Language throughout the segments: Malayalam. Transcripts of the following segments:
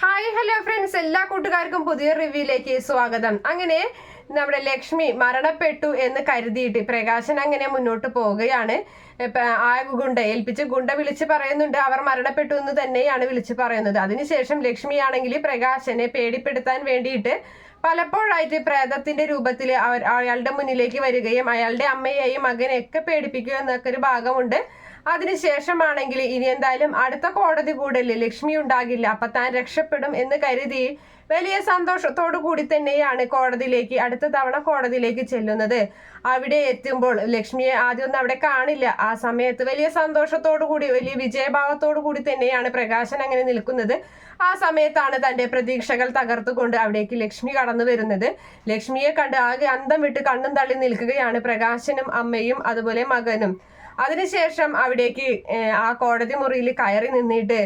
ഹായ് ഹലോ ഫ്രണ്ട്സ് എല്ലാ കൂട്ടുകാർക്കും പുതിയ റിവ്യൂയിലേക്ക് സ്വാഗതം. അങ്ങനെ നമ്മുടെ ലക്ഷ്മി മരണപ്പെട്ടു എന്ന് കരുതിയിട്ട് പ്രകാശൻ അങ്ങനെ മുന്നോട്ട് പോവുകയാണ്. ആ ഗുണ്ട ഏൽപ്പിച്ച് ഗുണ്ട വിളിച്ച് പറയുന്നുണ്ട് അവർ മരണപ്പെട്ടു എന്ന് തന്നെയാണ് വിളിച്ച് പറയുന്നത്. അതിനുശേഷം ലക്ഷ്മിയാണെങ്കിൽ പ്രകാശനെ പേടിപ്പെടുത്താൻ വേണ്ടിയിട്ട് പലപ്പോഴായിട്ട് പ്രേതത്തിന്റെ രൂപത്തിൽ അയാളുടെ മുന്നിലേക്ക് വരികയും അയാളുടെ അമ്മയെയും മകനെയൊക്കെ പേടിപ്പിക്കുക എന്നൊക്കെ ഒരു ഭാഗമുണ്ട്. അതിനുശേഷമാണെങ്കിൽ ഇനി എന്തായാലും അടുത്ത കോടതി കൂടൽ ലക്ഷ്മി ഉണ്ടാകില്ല. അപ്പൊ താൻ രക്ഷപ്പെടും എന്ന് കരുതി വലിയ സന്തോഷത്തോടു കൂടി തന്നെയാണ് കോടതിയിലേക്ക് അടുത്ത തവണ കോടതിയിലേക്ക് ചെല്ലുന്നത്. അവിടെ എത്തുമ്പോൾ ലക്ഷ്മിയെ ആദ്യമൊന്നും അവിടെ കാണില്ല. ആ സമയത്ത് വലിയ സന്തോഷത്തോടു കൂടി വലിയ വിജയഭാവത്തോടു കൂടി തന്നെയാണ് പ്രകാശൻ അങ്ങനെ നിൽക്കുന്നത്. ആ സമയത്താണ് തന്റെ പ്രതീക്ഷകൾ തകർത്തുകൊണ്ട് അവിടേക്ക് ലക്ഷ്മി കടന്നു വരുന്നത്. ലക്ഷ്മിയെ കണ്ട് ആകെ അന്തം വിട്ട് കണ്ണും തള്ളി നിൽക്കുകയാണ് പ്രകാശനും അമ്മയും അതുപോലെ മകനും. അതിനുശേഷം അവിടേക്ക് ആ കോടതി മുറിയിൽ കയറി നിന്നിട്ട്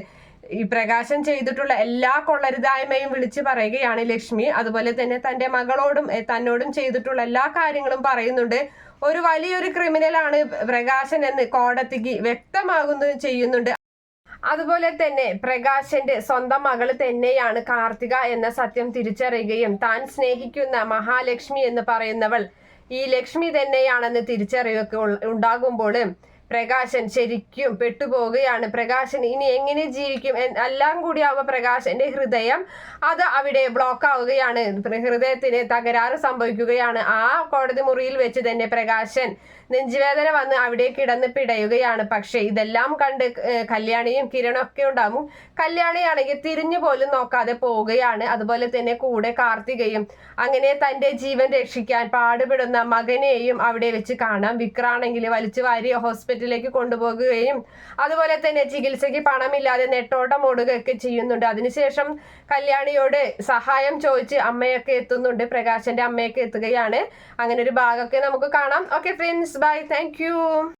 ഈ പ്രകാശം ചെയ്തിട്ടുള്ള എല്ലാ കൊള്ളരുതായ്മയും വിളിച്ചു പറയുകയാണ് ലക്ഷ്മി. അതുപോലെ തന്നെ തന്റെ മകളോടും തന്നോടും ചെയ്തിട്ടുള്ള എല്ലാ കാര്യങ്ങളും പറയുന്നുണ്ട്. ഒരു വലിയൊരു ക്രിമിനലാണ് പ്രകാശൻ എന്ന് കോടതിക്ക് വ്യക്തമാകുന്നു ചെയ്യുന്നുണ്ട്. അതുപോലെ തന്നെ പ്രകാശന്റെ സ്വന്തം മകൾ തന്നെയാണ് കാർത്തിക എന്ന സത്യം തിരിച്ചറിയുകയും താൻ സ്നേഹിക്കുന്ന മഹാലക്ഷ്മി എന്ന് പറയുന്നവൾ ഈ ലക്ഷ്മി തന്നെയാണെന്ന് ഉണ്ടാകുമ്പോഴും ഉണ്ടാകുമ്പോൾ പ്രകാശൻ ശരിക്കും പെട്ടുപോവുകയാണ്. പ്രകാശൻ ഇനി എങ്ങനെ ജീവിക്കും എല്ലാം കൂടി ആവുമ്പോൾ പ്രകാശന്റെ ഹൃദയം അത് അവിടെ ബ്ലോക്ക് ആവുകയാണ് ഹൃദയത്തിന് തകരാറ് സംഭവിക്കുകയാണ്. ആ കോടതി മുറിയിൽ വെച്ച് തന്നെ പ്രകാശൻ നെഞ്ചുവേദന വന്ന് അവിടെ കിടന്ന് പിടയുകയാണ്. പക്ഷെ ഇതെല്ലാം കണ്ട് കല്യാണിയും കിരണൊക്കെ ഉണ്ടാവും. കല്യാണിയാണെങ്കിൽ തിരിഞ്ഞു പോലും നോക്കാതെ പോവുകയാണ്. അതുപോലെ തന്നെ കൂടെ കാർത്തികയും അങ്ങനെ തന്റെ ജീവൻ രക്ഷിക്കാൻ പാടുപെടുന്ന മകനെയും അവിടെ വെച്ച് കാണാം. വിക്രാണെങ്കിൽ വലിച്ചു വാരി ഹോസ്പിറ്റലിലേക്ക് കൊണ്ടുപോകുകയും അതുപോലെ തന്നെ ചികിത്സയ്ക്ക് പണമില്ലാതെ നെട്ടോട്ടം ഓടുകയൊക്കെ ചെയ്യുന്നുണ്ട്. അതിനുശേഷം കല്യാണിയോട് സഹായം ചോദിച്ച് അമ്മയൊക്കെ എത്തുന്നുണ്ട്. പ്രകാശന്റെ അമ്മയൊക്കെ എത്തുകയാണ്. അങ്ങനെ ഒരു ഭാഗമൊക്കെ നമുക്ക് കാണാം. Okay friends bye thank